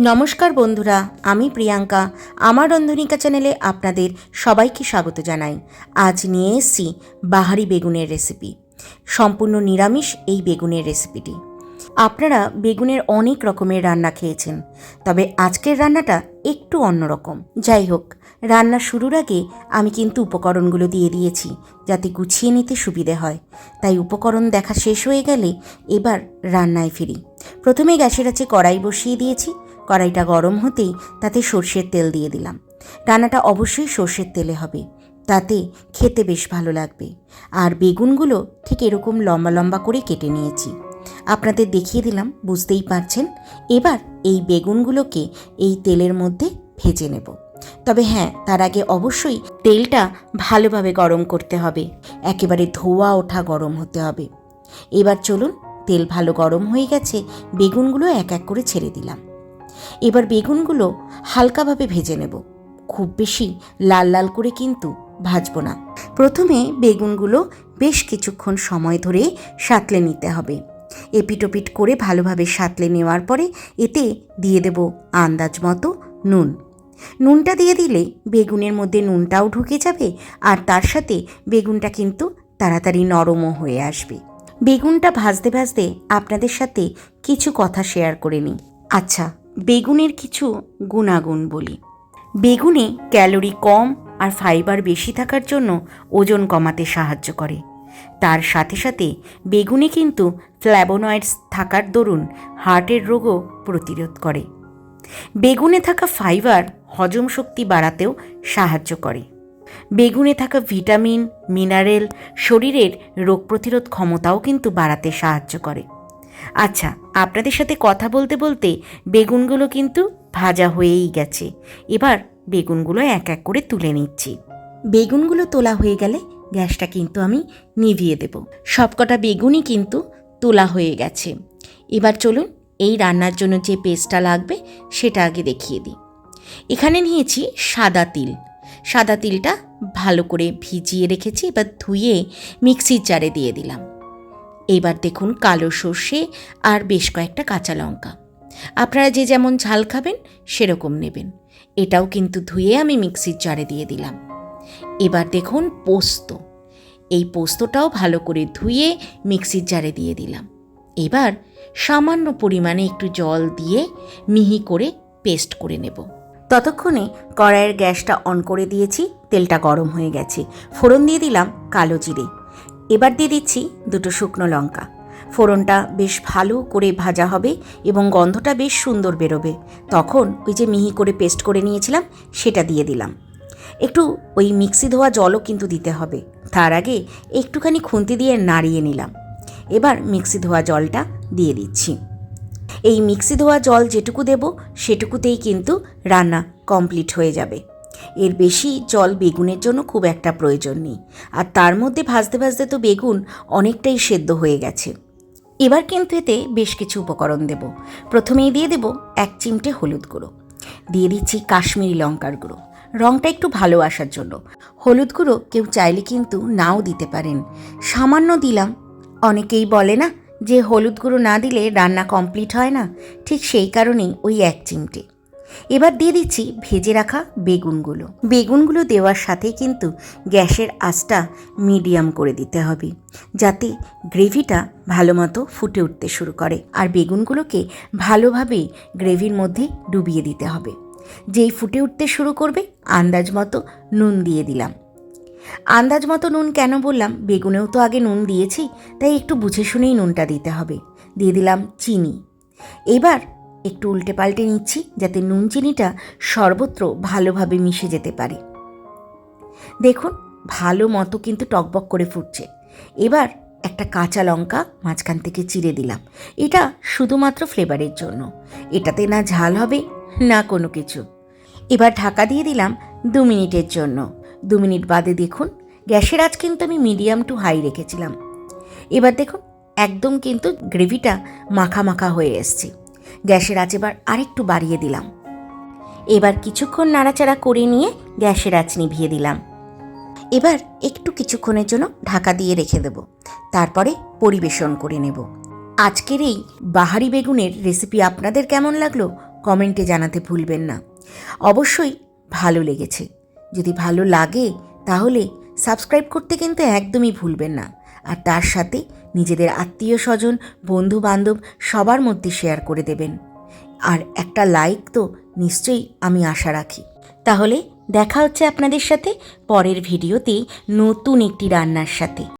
নমস্কার বন্ধুরা, আমি প্রিয়াঙ্কা। আমার রন্ধনিকা চ্যানেলে আপনাদের সবাইকে স্বাগত জানাই। আজ নিয়ে এসছি বাহারি বেগুনের রেসিপি। সম্পূর্ণ নিরামিষ এই বেগুনের রেসিপিটি। আপনারা বেগুনের অনেক রকমের রান্না খেয়েছেন, তবে আজকের রান্নাটা একটু অন্যরকম যাই হোক, রান্না শুরুর আগে আমি কিন্তু উপকরণগুলো দিয়ে দিয়েছি, যাতে গুছিয়ে নিতে সুবিধে হয়। তাই উপকরণ দেখা শেষ হয়ে গেলে এবার রান্নায় ফিরি। প্রথমে গ্যাসের আছে কড়াই বসিয়ে দিয়েছি কড়াইটা গরম হতেই তাতে সর্ষের তেল দিয়ে দিলাম। রান্নাটা অবশ্যই সর্ষের তেলে হবে। তাতে খেতে বেশ ভালো লাগবে। আর বেগুনগুলো ঠিক এরকম লম্বা লম্বা করে কেটে নিয়েছি। আপনাদের দেখিয়ে দিলাম, বুঝতেই পারছেন? এবার এই বেগুনগুলোকে এই তেলের মধ্যে ভেজে নেব। তবে হ্যাঁ তার আগে অবশ্যই তেলটা ভালোভাবে গরম করতে হবে। একেবারে ধোয়া ওঠা গরম হতে হবে। এবার চলুন, তেল ভালো গরম হয়ে গেছে, বেগুনগুলো এক এক করে ছেড়ে দিলাম। এবার বেগুনগুলো হালকাভাবে ভেজে নেব। খুব বেশি লাল লাল করে কিন্তু ভাজবো না। প্রথমে বেগুনগুলো বেশ কিছুক্ষণ সময় ধরে সাঁতলে নিতে হবে। এপিটোপিট করে ভালোভাবে সাঁতলে নেওয়ার পরে এতে দিয়ে দেব আন্দাজ মতো নুন। নুনটা দিয়ে দিলে বেগুনের মধ্যে নুনটাও ঢুকে যাবে আর তার সাথে বেগুনটা কিন্তু তাড়াতাড়ি নরমও হয়ে আসবে। বেগুনটা ভাজতে ভাজতে আপনাদের সাথে কিছু কথা শেয়ার করে নিই। আচ্ছা বেগুনের কিছু গুণাগুণ বলি। বেগুনে ক্যালোরি কম আর ফাইবার বেশি থাকার জন্য ওজন কমাতে সাহায্য করে। তার সাথে সাথে বেগুনে কিন্তু ফ্ল্যাবোনয়েডস থাকার দরুন হার্টের রোগও প্রতিরোধ করে। বেগুনে থাকা ফাইবার হজম শক্তি বাড়াতেও সাহায্য করে। বেগুনে থাকা ভিটামিন, মিনারেল, শরীরের রোগ প্রতিরোধ ক্ষমতাও কিন্তু বাড়াতে সাহায্য করে। আচ্ছা আপনাদের সাথে কথা বলতে বলতে বেগুনগুলো কিন্তু ভাজা হয়েই গেছে। এবার বেগুনগুলো এক এক করে তুলে নিচ্ছি। বেগুনগুলো তোলা হয়ে গেলে গ্যাসটা কিন্তু আমি নিভিয়ে দেব। সবকটা বেগুনই কিন্তু তোলা হয়ে গেছে। এবার চলুন এই রান্নার জন্য যে পেস্টটা লাগবে সেটা আগে দেখিয়ে দিই। এখানে নিয়েছি সাদা তিল। সাদা তিলটা ভালো করে ভিজিয়ে রেখেছি, এবার ধুয়ে মিক্সির জারে দিয়ে দিলাম। এবার দেখুন কালো সর্ষে আর বেশ কয়েকটা কাঁচা লঙ্কা। আপনারা যে যেমন ঝাল খাবেন, সেরকম নেবেন। এটাও কিন্তু ধুয়ে আমি মিক্সির জারে দিয়ে দিলাম। এবার দেখুন পোস্ত। এই পোস্তটাও ভালো করে ধুয়ে মিক্সির জারে দিয়ে দিলাম। এবার সামান্য পরিমাণে একটু জল দিয়ে মিহি করে পেস্ট করে নেব। ততক্ষণে কড়াইয়ের গ্যাসটা অন করে দিয়েছি, তেলটা গরম হয়ে গেছে। ফোড়ন দিয়ে দিলাম কালো জিরে। এবার দিয়ে দিচ্ছি দুটো শুকনো লঙ্কা। ফোড়নটা বেশ ভালো করে ভাজা হবে এবং গন্ধটা বেশ সুন্দর বেরোবে। তখন ওই যে মিহি করে পেস্ট করে নিয়েছিলাম, সেটা দিয়ে দিলাম। একটু ওই মিক্সি ধোয়া জলও কিন্তু দিতে হবে। তার আগে একটুখানি খুন্তি দিয়ে নাড়িয়ে নিলাম। এবার মিক্সি ধোয়া জলটা দিয়ে দিচ্ছি। এই মিক্সি ধোয়া জল যেটুকু দেব, সেটুকুতেই কিন্তু রান্না কমপ্লিট হয়ে যাবে। এর বেশি জল বেগুনের জন্য খুব একটা প্রয়োজন নেই। আর তার মধ্যে ভাজতে ভাজতে তো বেগুন অনেকটাই সেদ্ধ হয়ে গেছে। এবার কিন্তু এতে বেশ কিছু উপকরণ দেব। প্রথমেই দিয়ে দেব এক চিমটে হলুদ গুঁড়ো। দিয়ে দিচ্ছি কাশ্মীরি লঙ্কার গুঁড়ো। রঙটা একটু ভালো আসার জন্য। হলুদ গুঁড়ো কেউ চাইলে কিন্তু নাও দিতে পারেন। সামান্য দিলাম। অনেকেই বলে না যে হলুদ গুঁড়ো না দিলে রান্না কমপ্লিট হয় না। ঠিক সেই কারণেই ওই এক চিমটে। এবার দিয়ে দিচ্ছি ভেজে রাখা বেগুনগুলো। বেগুনগুলো দেওয়ার সাথে কিন্তু গ্যাসের আঁচটা মিডিয়াম করে দিতে হবে, যাতে গ্রেভিটা ভালো মতো ফুটে উঠতে শুরু করে। আর বেগুনগুলোকে ভালোভাবে গ্রেভির মধ্যে ডুবিয়ে দিতে হবে। যেই ফুটে উঠতে শুরু করবে, আন্দাজ মতো নুন দিয়ে দিলাম। আন্দাজ মতো নুন কেন বললাম? বেগুনেও তো আগে নুন দিয়েছি, তাই একটু বুঝে শুনেই নুনটা দিতে হবে। দিয়ে দিলাম চিনি। এবার একটু উল্টে পাল্টে নিচ্ছি যাতে নুন চিনিটা সর্বত্র ভালোভাবে মিশে যেতে পারে। দেখুন, ভালো মতো কিন্তু টকবক করে ফুটছে। এবার একটা কাঁচা লঙ্কা মাঝখান থেকে চিড়ে দিলাম। এটা শুধুমাত্র ফ্লেভারের জন্য। এটাতে না ঝাল হবে, না কোনো কিছু। এবার ঢাকা দিয়ে দিলাম দু মিনিটের জন্য। দু মিনিট বাদে দেখুন, গ্যাসের আজ কিন্তু আমি মিডিয়াম টু হাই রেখেছিলাম। এবার দেখুন, একদম কিন্তু গ্রেভিটা মাখা মাখা হয়ে এসছে। গ্যাসের আঁচ এবার আরেকটু বাড়িয়ে দিলাম। এবার কিছুক্ষণ নাড়াচাড়া করে নিয়ে গ্যাসের আঁচ নিভিয়ে দিলাম। এবার একটু কিছুক্ষণের জন্য ঢাকা দিয়ে রেখে দেব। তারপরে পরিবেশন করে নেব। আজকের এই বাহারি বেগুনের রেসিপি আপনাদের কেমন লাগল কমেন্টে জানাতে ভুলবেন না। অবশ্যই ভালো লেগেছে। যদি ভালো লাগে তাহলে সাবস্ক্রাইব করতে কিন্তু একদমই ভুলবেন না। আর তার সাথে নিজেদের আত্মীয় স্বজন বন্ধু বান্ধব সবার মধ্যে শেয়ার করে দেবেন। আর একটা লাইক তো নিশ্চয়ই আমি আশা রাখি। তাহলে দেখা হচ্ছে আপনাদের সাথে পরের ভিডিওতে নতুন একটি রান্নার সাথে।